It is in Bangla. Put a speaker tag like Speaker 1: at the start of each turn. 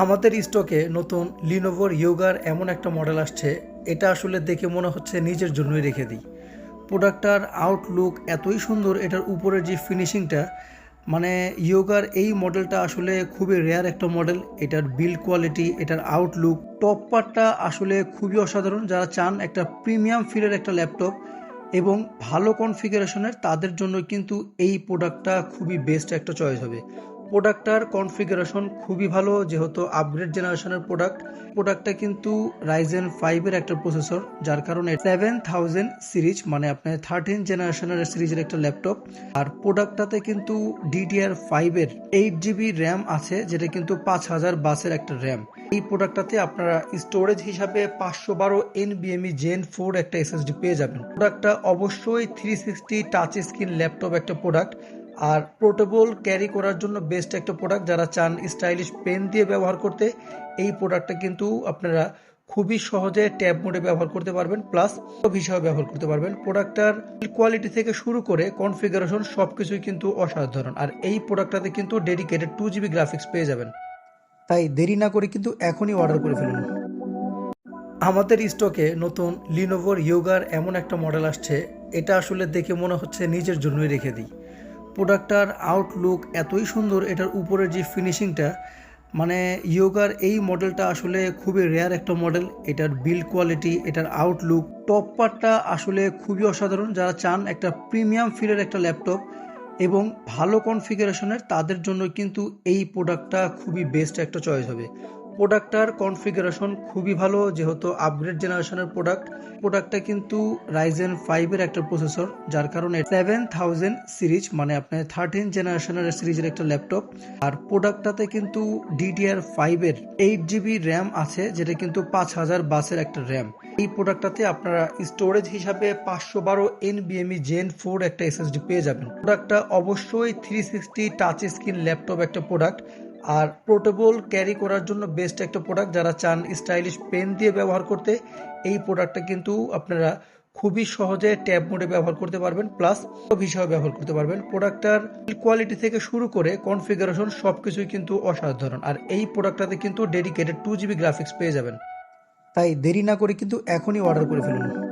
Speaker 1: আমাদের স্টকে নতুন লিনোভোর ইয়োগার এমন একটা মডেল আসছে, এটা আসলে দেখে মনে হচ্ছে নিজের জন্যই রেখে দিই। প্রোডাক্টটার আউটলুক এতই সুন্দর, এটার উপরের যে ফিনিশিংটা মানে ইয়োগার এই মডেলটা আসলে খুবই রেয়ার একটা মডেল এটার বিল্ড কোয়ালিটি এটার আউটলুক টপ পার্টটা আসলে খুবই অসাধারণ। যারা চান একটা প্রিমিয়াম ফিলের একটা ল্যাপটপ এবং ভালো কনফিগারেশনের তাদের জন্য কিন্তু এই প্রোডাক্টটা খুবই বেস্ট একটা চয়েস হবে। প্রোডাক্টটার কনফিগারেশন খুবই ভালো, যেহেতু আপগ্রেড জেনারেশনের প্রোডাক্ট প্রোডাক্টটা কিন্তু রাইজেন ফাইভের একটা প্রসেসর যার কারণে সেভেন থাউজেন্ড সিরিজ মানে আপনার থার্টিন জেনারেশনের সিরিজের একটা ল্যাপটপ আর প্রোডাক্টটাতে কিন্তু ডিডিআর ফাইভের এইট জিবি র্যাম আছে, যেটা কিন্তু পাঁচ হাজার বাসের একটা র্যাম এই প্রোডাক্টটাতে আপনারা স্টোরেজ হিসাবে পাঁচশো বারো এন এনবিএমই জেন ফোর একটা এসএসডি পেয়ে যাবেন। প্রোডাক্টটা অবশ্যই three sixty touch screen laptop একটা প্রোডাক্ট আর পোর্টেবল ক্যারি করার জন্য বেস্ট একটা প্রোডাক্ট যারা চান স্টাইলিশ পেন দিয়ে ব্যবহার করতে, এই প্রোডাক্টটা কিন্তু আপনারা খুবই সহজে ট্যাব মোডে ব্যবহার করতে পারবেন প্লাস হিসাবে ব্যবহার করতে পারবেন। প্রোডাক্টটার কোয়ালিটি থেকে শুরু করে কনফিগারেশন সবকিছুই কিন্তু অসাধারণ। আর এই প্রোডাক্টটাতে কিন্তু ডেডিকেটেড টু জিবি গ্রাফিক্স পেয়ে যাবেন। তাই দেরি না করে কিন্তু এখনই অর্ডার করে ফেলুন। আমাদের স্টকে নতুন লিনোভোর ইয়োগার এমন একটা মডেল আসছে, এটা আসলে দেখে মনে হচ্ছে নিজের জন্যই রেখে দিই। প্রোডাক্টটার আউটলুক এতই সুন্দর, এটার উপরের যে ফিনিশিংটা মানে ইয়োগার এই মডেলটা আসলে খুবই রেয়ার একটা মডেল এটার বিল্ড কোয়ালিটি এটার আউটলুক টপ পার্টটা আসলে খুবই অসাধারণ, যারা চান একটা প্রিমিয়াম ফিলের একটা ল্যাপটপ এবং ভালো কনফিগারেশনের তাদের জন্য কিন্তু এই প্রোডাক্টটা খুবই বেস্ট একটা চয়েস হবে। প্রোডাক্টটার কনফিগারেশন খুবই ভালো, যেহেতু আপগ্রেড জেনারেশনের প্রোডাক্ট প্রোডাক্টটা কিন্তু রাইজেন ফাইভের একটা প্রসেসর যার কারণে সেভেন থাউজেন্ড সিরিজ মানে আপনার থার্টিন জেনারেশনের সিরিজের একটা ল্যাপটপ আর প্রোডাক্টটাতে কিন্তু ডিডিআর ফাইভের এইট জিবি র্যাম আছে, যেটা কিন্তু পাঁচ হাজার বাসের একটা র্যাম এই প্রোডাক্টটাতে আপনারা স্টোরেজ হিসাবে পাঁচশো বারো এনবিএমই জেন ফোর একটা এসএসডি পেয়ে যাবেন। প্রোডাক্টটা অবশ্যই three sixty touch screen laptop একটা প্রোডাক্ট আর পোর্টেবল ক্যারি করার জন্য বেস্ট একটা প্রোডাক্ট যারা চান স্টাইলিশ পেন দিয়ে ব্যবহার করতে, এই প্রোডাক্টটা কিন্তু আপনারা খুবই সহজে ট্যাব মোডে ব্যবহার করতে পারবেন প্লাস হিসাবে ব্যবহার করতে পারবেন। প্রোডাক্টটার কোয়ালিটি থেকে শুরু করে কনফিগারেশন সবকিছুই কিন্তু অসাধারণ। আর এই প্রোডাক্টটাতে কিন্তু ডেডিকেটেড টু জিবি গ্রাফিক্স পেয়ে যাবেন। তাই দেরি না করে কিন্তু এখনই অর্ডার করে ফেলুন।